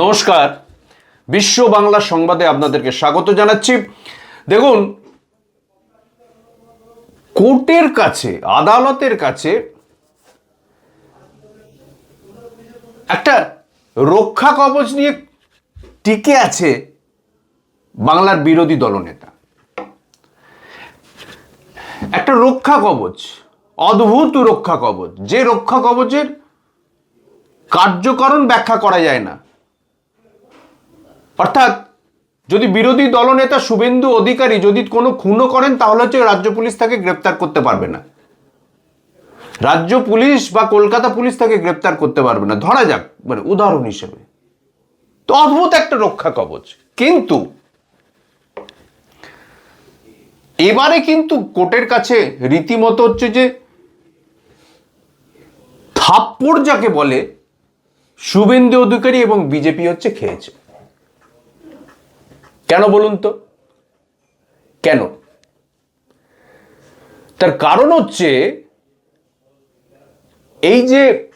নমস্কার। বিশ্ব বাংলা সংবাদে আপনাদেরকে স্বাগত জানাচ্ছি। দেখুন, কোর্টের কাছে, আদালতের কাছে একটা রক্ষা কবচ নিয়ে টিকে আছে বাংলার বিরোধী দলনেতা। একটা রক্ষা কবচ, অদ্ভুত রক্ষা কবচ, যে রক্ষা কবচের কার্যকরণ ব্যাখ্যা করা যায় না। অর্থাৎ যদি বিরোধী দলনেতা শুভেন্দু অধিকারী যদি কোনো খুনও করেন, তাহলে হচ্ছে রাজ্য পুলিশ তাকে গ্রেপ্তার করতে পারবে না। রাজ্য পুলিশ বা কলকাতা পুলিশ তাকে গ্রেপ্তার করতে পারবে না। ধরা যাক মানে উদাহরণ হিসেবে। তো অদ্ভুত একটা রক্ষা কবচ। কিন্তু এবারে কিন্তু কোর্টের কাছে রীতিমতো হচ্ছে যে থাপ্পড় যাকে বলে, শুভেন্দু অধিকারী এবং বিজেপি হচ্ছে খেয়েছে। কেন বলুন তো? কেন? তার কারণ হচ্ছে এই যে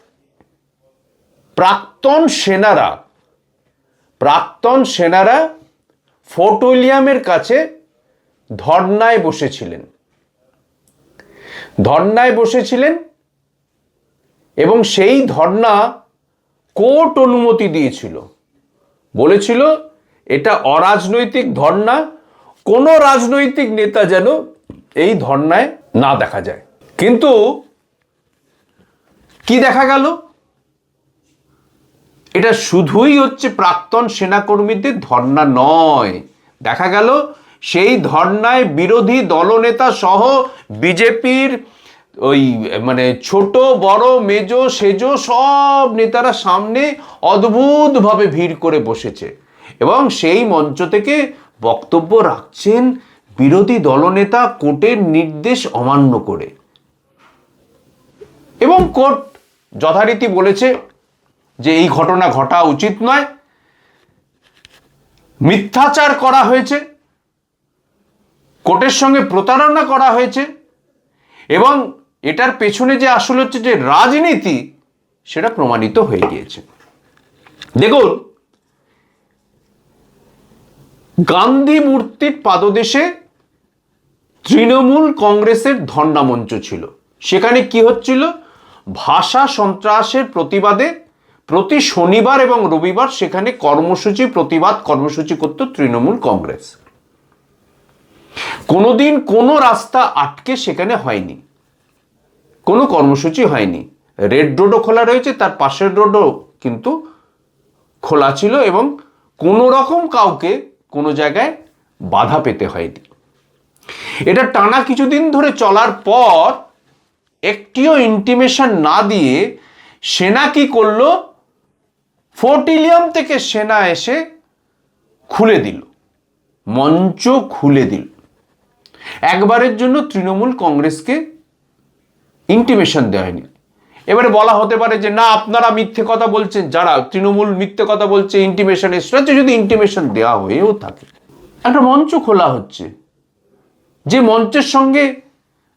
প্রাক্তন সেনারা প্রাক্তন সেনারা ফোর্ট উইলিয়ামের কাছে ধর্নায় বসেছিলেন। ধর্নায় বসেছিলেন এবং সেই ধর্না কোর্ট অনুমতি দিয়েছিল। বলেছিল এটা অরাজনৈতিক ধর্না কোনো রাজনৈতিক নেতা যেন এই ধর্নায় না দেখা যায়। কিন্তু কি দেখা গেল? এটা শুধুই হচ্ছে প্রাক্তন সেনাকর্মীদের ধর্না নয়। দেখা গেল সেই ধর্নায় বিরোধী দলনেতা সহ বিজেপির ওই মানে ছোট, বড়, মেজো, সেজো সব নেতারা সামনে অদ্ভুতভাবে ভিড় করে বসেছে। এবং সেই মঞ্চ থেকে বক্তব্য রাখছেন বিরোধী দলনেতা কোর্টের নির্দেশ অমান্য করে। এবং কোর্ট যথারীতি বলেছে যে এই ঘটনা ঘটা উচিত নয়। মিথ্যাচার করা হয়েছে। কোর্টের সঙ্গে প্রতারণা করা হয়েছে। এবং এটার পেছনে যে আসলে হচ্ছে যে রাজনীতি, সেটা প্রমাণিত হয়ে গিয়েছে। দেখুন গান্ধী মূর্তির পাদদেশে তৃণমূল কংগ্রেসের ধর্ণা মঞ্চ ছিল। সেখানে কি হচ্ছিল? ভাষা সন্ত্রাসের প্রতিবাদে প্রতি শনিবার এবং রবিবার সেখানে কর্মসূচি, প্রতিবাদ, কর্মসূচি করত তৃণমূল কংগ্রেস। কোনোদিন কোনো রাস্তা আটকে সেখানে হয়নি। কোনো কর্মসূচি হয়নি। রেড রোডও খোলা রয়েছে, তার পাশের রোডও কিন্তু খোলা ছিল এবং কোনো রকম কাউকে কোনো জায়গায় বাধা পেতে হয়নি। এটা টানা কিছুদিন ধরে চলার পর একটিও ইন্টিমেশন না দিয়ে সেনা কি করল? ফোর্টিলিয়াম থেকে সেনা এসে খুলে দিল। মঞ্চ খুলে দিল। একবারের জন্য তৃণমূল কংগ্রেসকে ইন্টিমেশন দেওয়া হয়নি। এবারে বলা হতে পারে যে না, আপনারা মিথ্যে কথা বলছেন, যারা তৃণমূল মিথ্যে কথা বলছে ইন্টিমেশন এসে যদি ইন্টিমেশন দেওয়া হয়েও থাকে, একটা মঞ্চ খোলা হচ্ছে, যে মঞ্চের সঙ্গে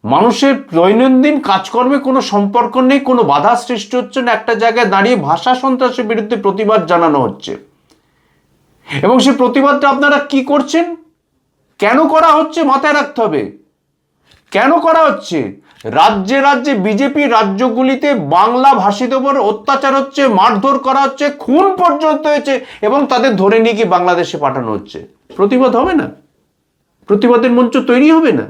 মানুষের দৈনন্দিন কাজকর্মে কোনো সম্পর্ক নেই, কোনো বাধা সৃষ্টি হচ্ছে না, একটা জায়গায় দাঁড়িয়ে ভাষা সন্ত্রাসের বিরুদ্ধে প্রতিবাদ জানানো হচ্ছে। এবং সেই প্রতিবাদটা আপনারা কি করছেন? কেন করা হচ্ছে? মাথায় রাখতে হবে। কেন করা হচ্ছে? রাজ্যে রাজ্যে বিজেপি রাজ্যগুলিতে বাংলা ভাষীদের উপর অত্যাচার হচ্ছে, মারধর করা হচ্ছে, খুন পর্যন্ত হয়েছে এবং তাদের ধরে নিয়ে গিয়ে বাংলাদেশে পাঠানো হচ্ছে? প্রতিবাদ হবে না? প্রতিবাদের মঞ্চ তৈরি হবে না?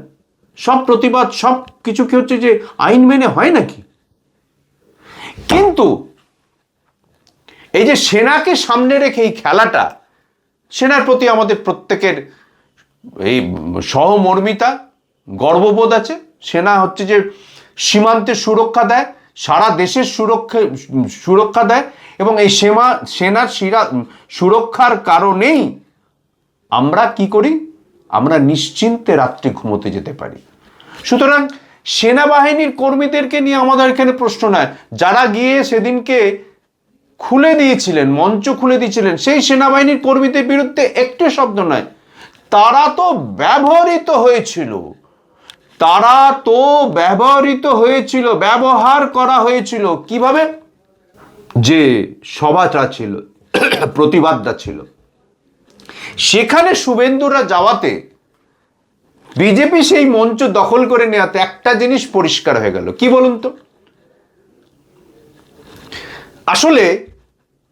সব প্রতিবাদ, সব কিছু কি হচ্ছে যে আইন মেনে হয় নাকি? কিন্তু এই যে সেনাকে সামনে রেখে এই খেলাটা, সেনার প্রতি আমাদের প্রত্যেকের এই সহমর্মিতা গর্ববোধ আছে। সেনা হচ্ছে যে সীমান্তে সুরক্ষা দেয়, সারা দেশের সুরক্ষা সুরক্ষা দেয় এবং এই সেমা, সেনার শিরা, সুরক্ষার কারণেই আমরা কি করি? আমরা নিশ্চিন্তে রাত্রি ঘুমোতে যেতে পারি। সুতরাং সেনাবাহিনীর কর্মীদেরকে নিয়ে আমাদের এখানে প্রশ্ন নয়। যারা গিয়ে সেদিনকে খুলে দিয়েছিলেন, মঞ্চ খুলে দিয়েছিলেন, সেই সেনাবাহিনীর কর্মীদের বিরুদ্ধে একটু শব্দ নয়। তারা তো ব্যবহৃত হয়েছিল। তারা তো ব্যবহৃত হয়েছিল, ব্যবহার করা হয়েছিল। কীভাবে? যে সভাটা ছিল, প্রতিবাদটা ছিল। সেখানে শুভেন্দুরা যাওয়াতে বিজেপি সেই মঞ্চ দখল করে নেওয়াতে একটা জিনিস পরিষ্কার হয়ে গেল। কি বলুন তো? আসলে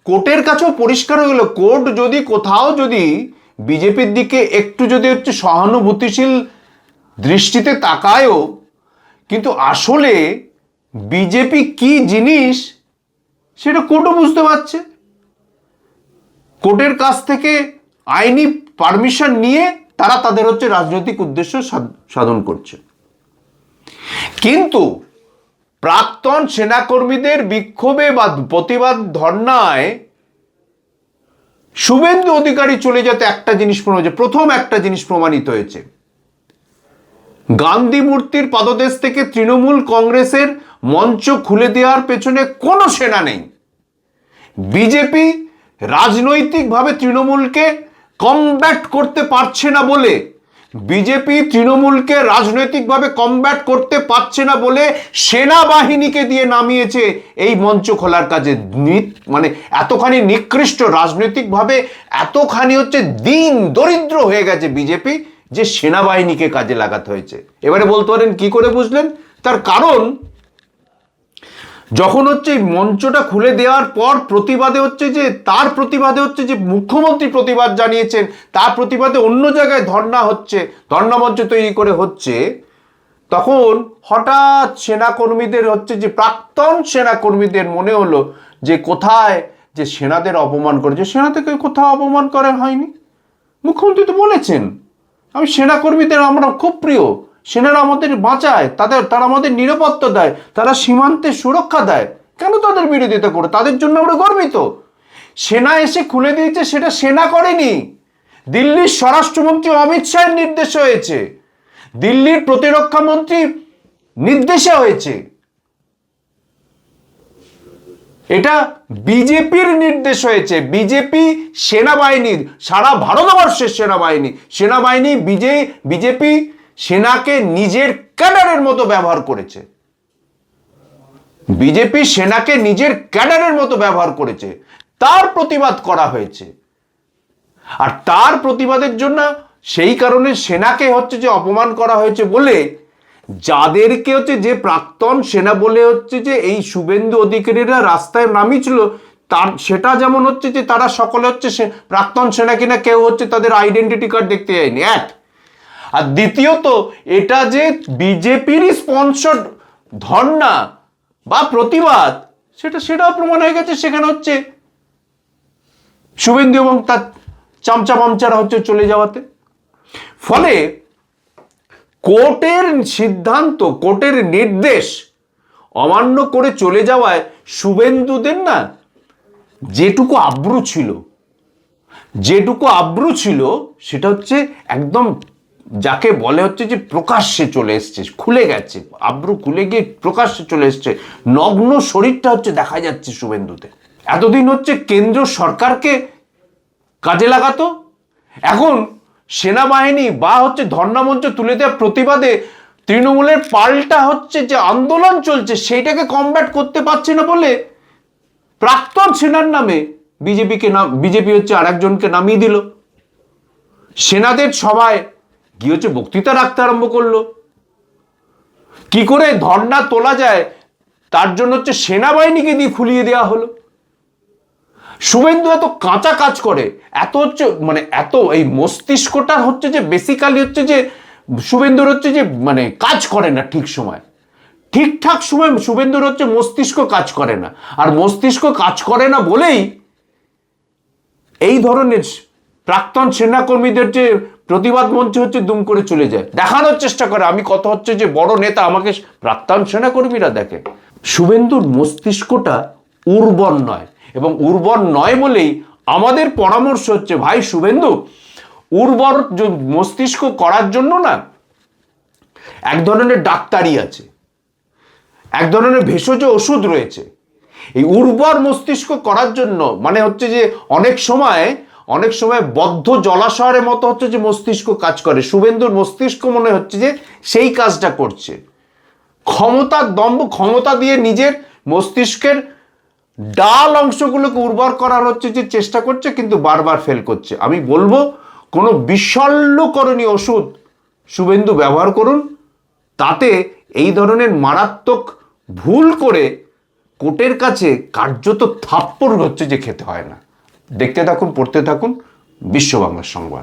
কোর্টের কাছেও পরিষ্কার হয়ে গেল। কোর্ট যদি কোথাও যদি বিজেপির দিকে একটু যদি হচ্ছে সহানুভূতিশীল দৃষ্টিতে তাকায়ও, কিন্তু আসলে বিজেপি কি জিনিস সেটা কোর্টও বুঝতে পারছে। কোর্টের কাছ থেকে আইনি পারমিশন নিয়ে তারা তাদের হচ্ছে রাজনৈতিক উদ্দেশ্য সাধ- সাধন করছে। কিন্তু প্রাক্তন সেনাকর্মীদের বিক্ষোভে বা প্রতিবাদ ধর্নায় শুভেন্দু অধিকারী চলে যেতে একটা জিনিস প্রমাণ হয়েছে। প্রথম একটা জিনিস প্রমাণিত হয়েছে। গান্ধী মূর্তির পাদদেশ থেকে তৃণমূল কংগ্রেসের মঞ্চ খুলে দেওয়ার পেছনে কোনো সেনা নেই। বিজেপি রাজনৈতিকভাবে তৃণমূলকে কমব্যাট করতে পারছে না বলে, বিজেপি তৃণমূলকে রাজনৈতিকভাবে কমব্যাট করতে পারছে না বলে সেনাবাহিনীকে দিয়ে নামিয়েছে এই মঞ্চ খোলার কাজে। মানে এতখানি নিকৃষ্ট রাজনৈতিকভাবে এতখানি হচ্ছে দিন দরিদ্র হয়ে গেছে বিজেপি। যে সেনাবাহিনীকে কাজে লাগাতে হয়েছে। এবারে বলতে পারেন, কি করে বুঝলেন? তার কারণ, যখন হচ্ছে মঞ্চটা খুলে দেওয়ার পর প্রতিবাদে হচ্ছে যে, তার প্রতিবাদে হচ্ছে যে, মুখ্যমন্ত্রী প্রতিবাদ জানিয়েছেন, তার প্রতিবাদে অন্য জায়গায় ধর্ণা হচ্ছে, ধর্ণা মঞ্চ তৈরি করে হচ্ছে, তখন হঠাৎ সেনাকর্মীদের হচ্ছে যে, প্রাক্তন সেনাকর্মীদের মনে হলো যে, কোথায় যে সেনাদের অপমান করেছে? সেনা কোথাও অপমান করা হয়নি। মুখ্যমন্ত্রী তো বলেছেন আমি সেনাকর্মীদের আমরা খুব প্রিয়। সেনারা আমাদের বাঁচায়, তাদের, তারা আমাদের নিরাপত্তা দেয়, তারা সীমান্তে সুরক্ষা দেয়। কেন তাদের বিরোধিতা করে? তাদের জন্য আমরা গর্বিত। সেনা এসে খুলে দিয়েছে, সেটা সেনা করেনি। দিল্লির স্বরাষ্ট্রমন্ত্রী অমিত শাহের নির্দেশ হয়েছে। দিল্লির প্রতিরক্ষা মন্ত্রী নির্দেশে হয়েছে। এটা বিজেপির নির্দেশ হয়েছে। বিজেপি সেনাবাহিনীর সারা ভারতবর্ষের সেনাবাহিনী। সেনাবাহিনী বিজে, বিজেপি সেনাকে নিজের ক্যাডারের মতো ব্যবহার করেছে। বিজেপি সেনাকে নিজের ক্যাডারের মতো ব্যবহার করেছে। তার প্রতিবাদ করা হয়েছে। আর তার প্রতিবাদের জন্য সেই কারণে সেনাকে হচ্ছে যে অপমান করা হয়েছে বলে যাদেরকে হচ্ছে যে প্রাক্তন সেনা বলে হচ্ছে যে এই শুভেন্দু অধিকারীরা রাস্তায় নামিয়েছিল, তার সেটা যেমন হচ্ছে যে তারা সকলে হচ্ছে প্রাক্তন সেনা কিনা কেউ হচ্ছে তাদের আইডেন্টিটি কার্ড দেখতে যায়নি, এক। আর দ্বিতীয়ত, এটা যে বিজেপিরই স্পন্সর ধর্ণা বা প্রতিবাদ, সেটা, সেটাও প্রমাণ হয়ে গেছে সেখানে হচ্ছে শুভেন্দু এবং তার চামচা মামচারা হচ্ছে চলে যাওয়াতে। ফলে কোর্টের সিদ্ধান্ত, কোর্টের নির্দেশ অমান্য করে চলে যাওয়ায় শুভেন্দুদের না যেটুকু আব্রু ছিল, যেটুকু আব্রু ছিল সেটা হচ্ছে একদম যাকে বলে হচ্ছে যে প্রকাশ্যে চলে এসছে, খুলে গেছে, আব্রু খুলে গিয়ে প্রকাশ্যে চলে এসছে। নগ্ন শরীরটা হচ্ছে দেখা যাচ্ছে শুভেন্দুতে। এতদিন হচ্ছে কেন্দ্র সরকারকে কাজে লাগাতো, এখন সেনাবাহিনী বা হচ্ছে ধর্ণামঞ্চ তুলে দেওয়ার প্রতিবাদে তৃণমূলের পাল্টা হচ্ছে যে আন্দোলন চলছে, সেইটাকে কমব্যাট করতে পারছে না বলে প্রাক্তন সেনার নামে বিজেপিকে নাম, বিজেপি হচ্ছে আরেকজনকে নামিয়ে দিল। সেনাদের সভায় গিয়ে হচ্ছে বক্তৃতা রাখতে আরম্ভ করল। কি করে ধর্ণা তোলা যায়, তার জন্য হচ্ছে সেনাবাহিনীকে দিয়ে খুলিয়ে দেওয়া হলো। শুভেন্দু এত কাঁচা কাজ করে, এত হচ্ছে মানে এত এই মস্তিষ্কটা হচ্ছে যে বেসিক্যালি হচ্ছে যে শুভেন্দুর হচ্ছে যে মানে কাজ করে না ঠিক সময়। ঠিকঠাক সময় শুভেন্দুর হচ্ছে মস্তিষ্ক কাজ করে না। আর মস্তিষ্ক কাজ করে না বলেই এই ধরনের প্রাক্তন সেনাকর্মীদের যে প্রতিবাদ মঞ্চে হচ্ছে দুম করে চলে যায়। দেখানোর চেষ্টা করে। আমি কত হচ্ছে যে বড় নেতা, আমাকে প্রাক্তন সেনাকর্মীরা দেখে। শুভেন্দুর মস্তিষ্কটা উর্বর নয়। এবং উর্বর নয় বলেই আমাদের পরামর্শ হচ্ছে, ভাই শুভেন্দু, উর্বর মস্তিষ্ক করার জন্য না এক ধরনের ডাক্তারি আছে, এক ধরনের ভেষজ ওষুধ রয়েছে। এই উর্বর মস্তিষ্ক করার জন্য মানে হচ্ছে যে অনেক সময় অনেক সময় বদ্ধ জলাশয়ের মতো হচ্ছে যে মস্তিষ্ক কাজ করে। শুভেন্দুর মস্তিষ্ক মনে হচ্ছে যে সেই কাজটা করছে। ক্ষমতার দম্ভ, ক্ষমতা দিয়ে নিজের মস্তিষ্কের ডাল অংশগুলোকে উর্বর করার হচ্ছে যে চেষ্টা করছে, কিন্তু বারবার ফেল করছে। আমি বলব, কোনো বিশল্যকরণীয় ওষুধ শুভেন্দু ব্যবহার করুন। তাতে এই ধরনের মারাত্মক ভুল করে কোর্টের কাছে কার্যত থাপ্পড় হচ্ছে যে খেতে হয় না। দেখতে থাকুন, পড়তে থাকুন বিশ্ব বাংলার সংবাদ।